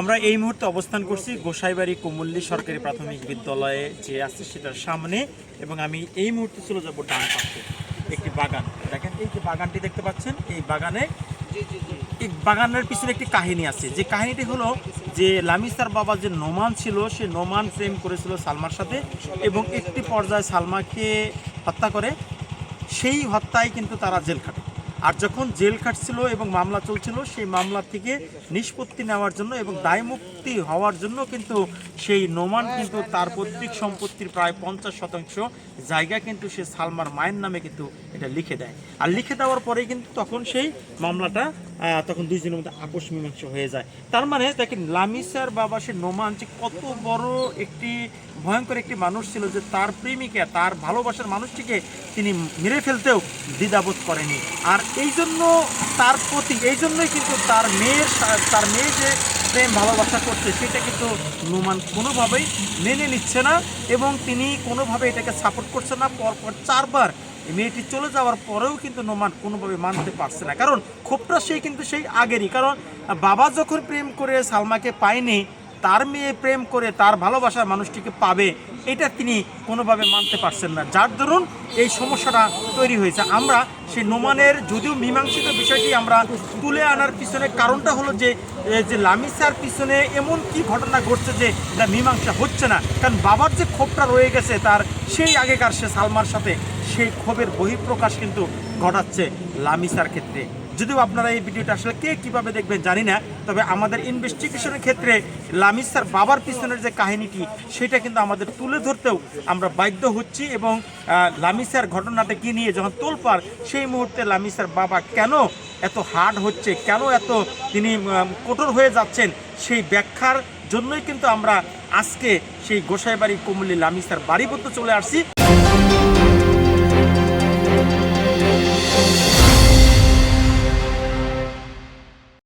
আমরা এই মুহূর্তে অবস্থান করছি গোসাইবাড়ি কুমুল্লি সরকারি প্রাথমিক বিদ্যালয়ে যে আছে সেটার সামনে এবং আমি এই মুহূর্তে চলে যাব ডান পাশে, একটি বাগান। দেখেন, এই যে বাগানটি দেখতে পাচ্ছেন, এই বাগানে এই বাগানের পিছনে একটি কাহিনী আছে। যে কাহিনীটি হলো যে লামিসার বাবা যে নোমান ছিল, সে নোমান প্রেম করেছিল সালমার সাথে এবং একটি পর্যায়ে সালমাকে হত্যা করে। সেই হত্যায় কিন্তু তারা জেল খাটে। আর যখন জেল কাটছিল এবং মামলা চলছিল, সেই মামলা থেকে নিষ্পত্তি নেওয়ার জন্য এবং দায়মুক্তি হওয়ার জন্য কিন্তু সেই নোমান কিন্তু তার পৈতৃক সম্পত্তির প্রায় পঞ্চাশ শতাংশ জায়গা কিন্তু সে সালমার মায়ের নামে কিন্তু এটা লিখে দেয়। আর লিখে দেওয়ার পরে কিন্তু তখন সেই মামলাটা তখন দুইজনের মধ্যে আপোষ মীমাংসা হয়ে যায়। তার মানে দেখেন, লামিসার বাবা সে নোমান, যে কত বড় একটি ভয়ঙ্কর একটি মানুষ ছিল যে তার প্রেমিকা, তার ভালোবাসার মানুষটিকে তিনি মেরে ফেলতেও দ্বিধাবোধ করেনি। আর এই জন্য তার প্রতি এই জন্যই কিন্তু তার মেয়ের তার মেয়ে যে প্রেম, ভালোবাসা করছে, সেটা কিন্তু নোমান কোনোভাবেই মেনে নিচ্ছে না এবং তিনি কোনোভাবে এটাকে সাপোর্ট করছে না। পরপর চারবার মেয়েটি চলে যাওয়ার পরেও কিন্তু নোমান কোনোভাবে মানতে পারছে না। কারণ ক্ষোভটা সেই কিন্তু সেই আগেরই। কারণ বাবা যখন প্রেম করে সালমাকে পায়নি, তার মেয়ে প্রেম করে তার ভালোবাসার মানুষটিকে পাবে, এটা তিনি কোনোভাবে মানতে পারছেন না। যার দরুন এই সমস্যাটা তৈরি হয়েছে। আমরা সেই নোমানের যদিও মীমাংসিত বিষয়টি আমরা তুলে আনার পিছনে কারণটা হলো যে যে লামিসার পিছনে এমন কি ঘটনা ঘটছে যে মীমাংসা হচ্ছে না। কারণ বাবার যে ক্ষোভটা রয়ে গেছে, তার সেই আগেকার সে সালমার সাথে সেই ক্ষোভের বহিঃপ্রকাশ কিন্তু ঘটাচ্ছে লামিসার ক্ষেত্রে। যদিও আপনারা এই ভিডিওটা আসলে কে কীভাবে দেখবেন জানি না, তবে আমাদের ইনভেস্টিগেশনের ক্ষেত্রে লামিসার বাবার পিছনের যে কাহিনীটি, সেটা কিন্তু আমাদের তুলে ধরতেও আমরা বাধ্য হচ্ছি এবং লামিসার ঘটনাটা কি নিয়ে যখন তোলপার সেই মুহূর্তে লামিসার বাবা কেন এত হার্ড হচ্ছে, কেন এত তিনি কঠোর হয়ে যাচ্ছেন, সেই ব্যাখ্যার জন্যই কিন্তু আমরা আজকে সেই গোসাইবাড়ি কুমলি লামিসার বাড়ি পর্যন্ত চলে আসছি।